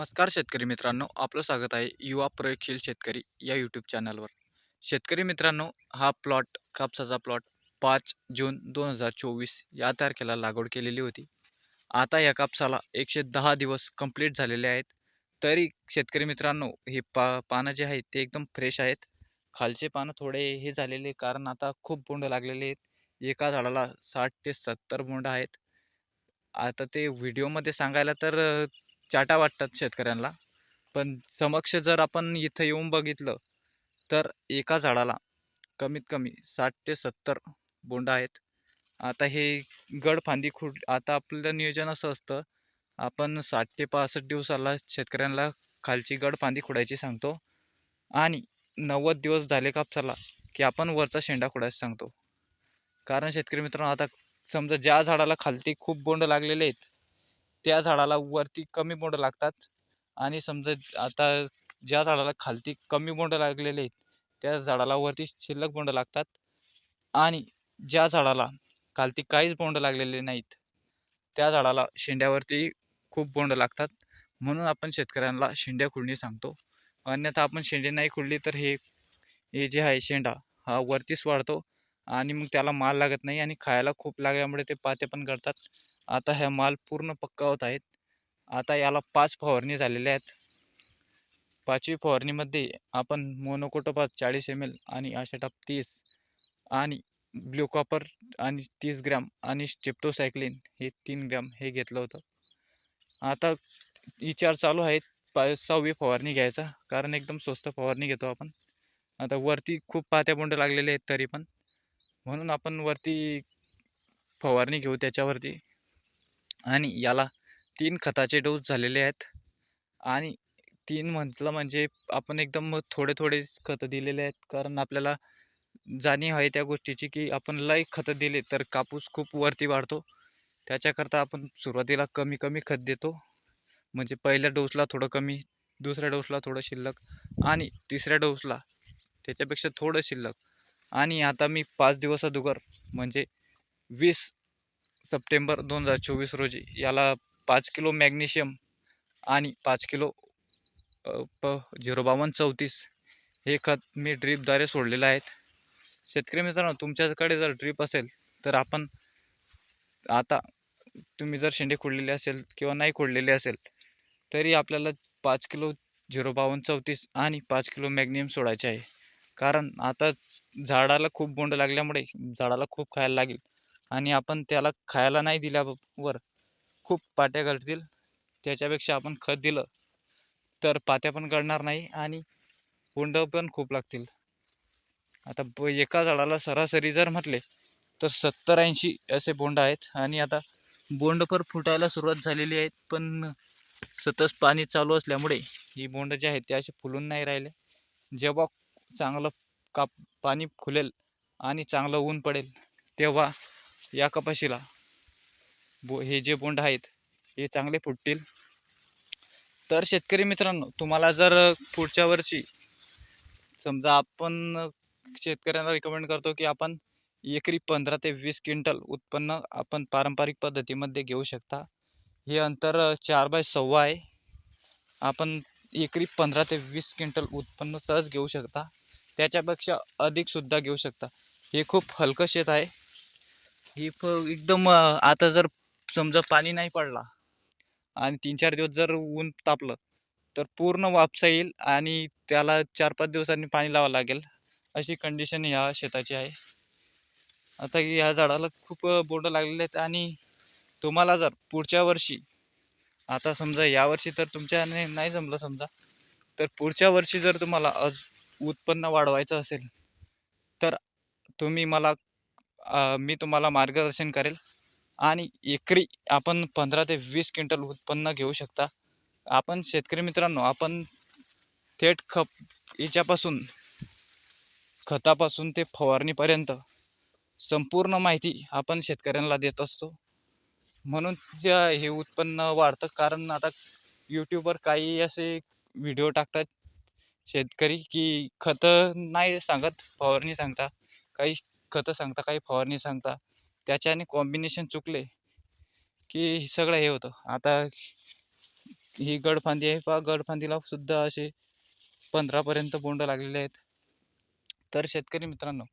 नमस्कार शेतकरी मित्रांनो आपलं स्वागत आहे युवा प्रयोगशील शेतकरी या यूट्यूब चॅनलवर शेतकरी मित्रांनो हा प्लॉट कापसाचा प्लॉट पाच जून दोन हजार चोवीस या तारखेला लागवड केलेली होती. आता या कापसाला एकशे दहा दिवस कंप्लीट झालेले आहेत. तरी शेतकरी मित्रांनो हे पा पानं जे आहेत ते एकदम फ्रेश आहेत. खालचे पानं थोडे हे झालेले कारण आता खूप बोंड लागलेले आहेत. एका झाडाला साठ ते सत्तर बोंड आहेत. आता ते व्हिडिओमध्ये सांगायला तर चाटा वाटतात शेतकऱ्यांना. पण समक्ष जर आपण इथं येऊन बघितलं तर एका झाडाला कमीत कमी साठ ते सत्तर बोंड आहेत. आता हे गड फांदी खुड आता आपलं नियोजन असं असतं आपण साठ ते पासष्ट दिवसाला शेतकऱ्यांना खालची गड फांदी खुडायची सांगतो आणि नव्वद दिवस झाले कापसाला की आपण वरचा शेंडा खुडायचा सांगतो. कारण शेतकरी मित्रांनो आता समजा ज्या झाडाला खालती खूप बोंड लागलेले आहेत त्या झाडाला वरती कमी बोंड लागतात. आणि समजा आता ज्या झाडाला खालती कमी बोंड लागलेले आहेत त्या झाडाला वरती शिल्लक बोंड लागतात. आणि ज्या झाडाला खालती काहीच बोंड लागलेले नाहीत त्या झाडाला शेंड्यावरती खूप बोंड लागतात. म्हणून आपण शेतकऱ्यांना शेंड्या खुडणी सांगतो. अन्यथा आपण शेंडे नाही खुडली तर हे हे जे आहे शेंडा हा वरतीच वाढतो. आणि मग त्याला माल लागत नाही आणि खायला खूप लागल्यामुळे ते पाते पण करतात आता ह्या माल पूर्ण पक्का होत आहेत. आता याला पाच फवारणी झालेल्या आहेत. पाचवी फवारणीमध्ये आपण मोनोकोटोपास चाळीस एम एल आणि आशाटाप तीस आणि ब्ल्यू कॉपर आणि तीस ग्रॅम आणि स्टेप्टोसायक्लिन हे तीन ग्रॅम हे घेतलं होतं. आता विचार चालू आहेत. पा सहावी फवारणी घ्यायचा. कारण एकदम स्वस्त फवारणी घेतो आपण. आता वरती खूप पात्या बोंड लागलेले आहेत तरी पण. म्हणून आपण वरती फवारणी घेऊ त्याच्यावरती. आणि याला तीन खताचे डोस झालेले आहेत. आणि तीन म्हटलं म्हणजे आपण एकदम थोडे थोडे खतं दिलेले आहेत. कारण आपल्याला जाणीव आहे त्या गोष्टीची की आपण लय खतं दिले तर कापूस खूप वरती वाढतो. त्याच्याकरता आपण सुरुवातीला कमी कमी खत देतो. म्हणजे पहिल्या डोसला थोडं कमी दुसऱ्या डोसला थोडं शिल्लक आणि तिसऱ्या डोसला त्याच्यापेक्षा थोडं शिल्लक. आणि आता मी पाच दिवस अगोदर म्हणजे वीस सप्टेंबर दोन हजार चोवीस रोजी याला पाच किलो मॅग्नेशियम आणि पाच किलो प झिरो बावन्न चौतीस हे खत मी ड्रीपद्वारे सोडलेलं आहेत. शेतकरी मित्रांनो तुमच्याकडे जर ड्रीप असेल तर आपण आता तुम्ही जर शेंडे खोडलेले असेल किंवा नाही खोडलेले असेल तरी आपल्याला पाच किलो झिरो बावन्न चौतीस आणि पाच किलो मॅग्नियम सोडायचे आहे. कारण आता झाडाला खूप बोंड लागल्यामुळे झाडाला खूप खायला लागेल. आणि आपण त्याला खायला नाही दिल्यावर खूप पाट्या गळतील त्याच्यापेक्षा आपण खत दिलं तर पात्या पण गळणार नाही आणि बोंड पण खूप लागतील. आता ब एका झाडाला सरासरी जर म्हटले तर सत्तर ऐंशी असे बोंड आहेत आणि आता बोंड पर फुटायला सुरुवात झालेली आहेत पण सतत पाणी चालू असल्यामुळे ही बोंड जे आहेत ते असे फुलून नाही राहिले. जेव्हा चांगलं काप पाणी खुलेल आणि चांगलं ऊन पडेल तेव्हा या कपाशीला. बो हे जे बोंड आहेत हे चांगले फुटतील. तर शेतकरी मित्रांनो तुम्हाला जर पुढच्या वर्षी समजा आपण शेतकऱ्यांना रिकमेंड करतो की आपण एकरी पंधरा ते वीस क्विंटल उत्पन्न आपण पारंपरिक पद्धतीमध्ये घेऊ शकता. हे अंतर चार बाय सव्वा आहे. आपण एकरी पंधरा ते वीस क्विंटल उत्पन्न सहज घेऊ शकता. त्याच्यापेक्षा अधिकसुद्धा घेऊ शकता. हे खूप हलकं शेत आहे. ही फ एकदम आता जर समजा पाणी नाही पडला आणि तीन चार दिवस जर ऊन तापलं तर पूर्ण वापसा येईल आणि त्याला चार पाच दिवसांनी पाणी लावावं लागेल. अशी कंडिशन ह्या शेताची आहे. आता ह्या झाडाला खूप बोंड लागलेले आहेत आणि तुम्हाला जर पुढच्या वर्षी आता समजा यावर्षी तर तुमच्याने नाही जमलं समजा तर पुढच्या वर्षी जर तुम्हाला अज उत्पन्न वाढवायचं असेल तर तुम्ही मला मी तुम्हाला मार्गदर्शन करेल. आणि एकरी आपण पंधरा ते वीस क्विंटल उत्पन्न घेऊ शकता. आपण शेतकरी मित्रांनो आपण थेट खप याच्यापासून खतापासून ते फवारणीपर्यंत संपूर्ण माहिती आपण शेतकऱ्यांना देत असतो. म्हणून हे उत्पन्न वाढतं. कारण आता यूट्यूबवर काही असे व्हिडिओ टाकतात शेतकरी की खतं नाही सांगत फवारणी सांगता. काही खतं सांगता काही फवारणी सांगता त्याच्याने कॉम्बिनेशन चुकले की सगळं हे होतं. आता ही गडफांदी आहे. पहा गडफांदीला सुद्धा असे पंधरापर्यंत बोंड लागलेले आहेत. तर शेतकरी मित्रांनो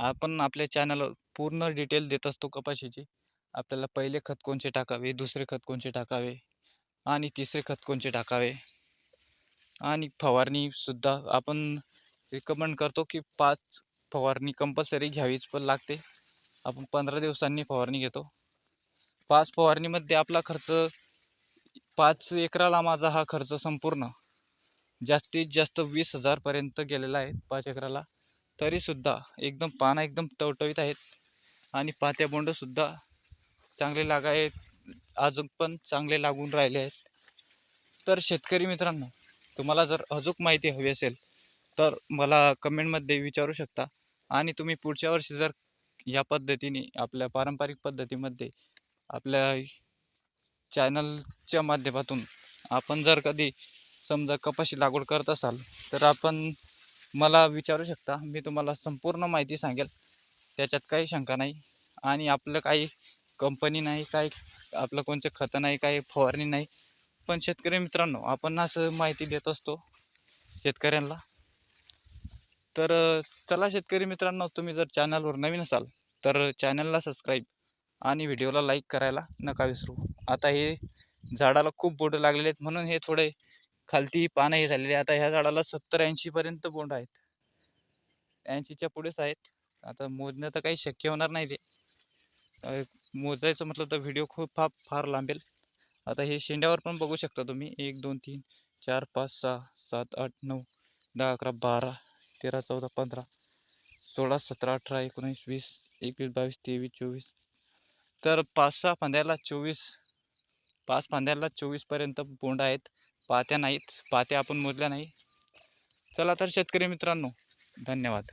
आपण आपल्या चॅनलवर पूर्ण डिटेल देत असतो कपाशीची. आपल्याला पहिले खत कोणचे टाकावे? दुसरे खत कोणचे टाकावे? आणि तिसरे खत कोणचे टाकावे? आणि फवारणीसुद्धा आपण रिकमेंड करतो की पाच फवारणी कंपल्सरी घ्यावीच पण लागते. आपण पंधरा दिवसांनी फवारणी घेतो. पाच फवारणीमध्ये आपला खर्च पाच एकराला माझा हा खर्च संपूर्ण. जास्तीत जास्त वीस हजारपर्यंत गेलेला आहे पाच एकराला. तरीसुद्धा एकदम पानं एकदम टवटवीत आहेत. आणि पात्या बोंडसुद्धा चांगले लागाय अजून पण चांगले लागून राहिले आहेत. तर शेतकरी मित्रांनो तुम्हाला जर अजूक माहिती हवी असेल तर मला कमेंटमध्ये विचारू शकता. आणि तुम्ही पुढच्या वर्षी जर या पद्धतीने आपल्या पारंपरिक पद्धतीमध्ये आपल्या चॅनलच्या माध्यमातून आपण जर कधी समजा कपाशी लागवड करत असाल तर आपण मला विचारू शकता. मी तुम्हाला संपूर्ण माहिती सांगेल. त्याच्यात काही शंका नाही. आणि आपलं काही कंपनी नाही काही आपलं कोणतं खतं नाही काही फवारणी नाही. पण शेतकरी मित्रांनो आपण असं माहिती देत असतो शेतकऱ्यांना. तर चला शेतकरी मित्रांनो तुम्ही जर चॅनलवर नवीन असाल तर चॅनलला सबस्क्राईब आणि व्हिडिओला लाईक करायला नका विसरू. आता हे झाडाला खूप बोंड लागलेले आहेत म्हणून हे थोडे खालती पानं हे झालेले आता ह्या झाडाला सत्तर ऐंशीपर्यंत बोंड आहेत. ऐंशीच्या पुढेच आहेत. आता मोजणं तर काही शक्य होणार नाही ते. मोजायचं म्हटलं तर व्हिडिओ खूप फार फार लांबेल. आता हे शेंड्यावर पण बघू शकता तुम्ही. एक दोन तीन चार पाच सहा सात आठ नऊ दहा अकरा बारा तेरा चौदा पंधरा सोळा सतरा अठरा एकोणीस वीस एकवीस बावीस तेवीस चोवीस. तर पाच सहा फांद्याला चोवीस पाच फांद्याला चोवीसपर्यंत बोंड आहेत. पात्या नाहीत. पात्या आपण मोजल्या नाही. चला तर शेतकरी मित्रांनो धन्यवाद.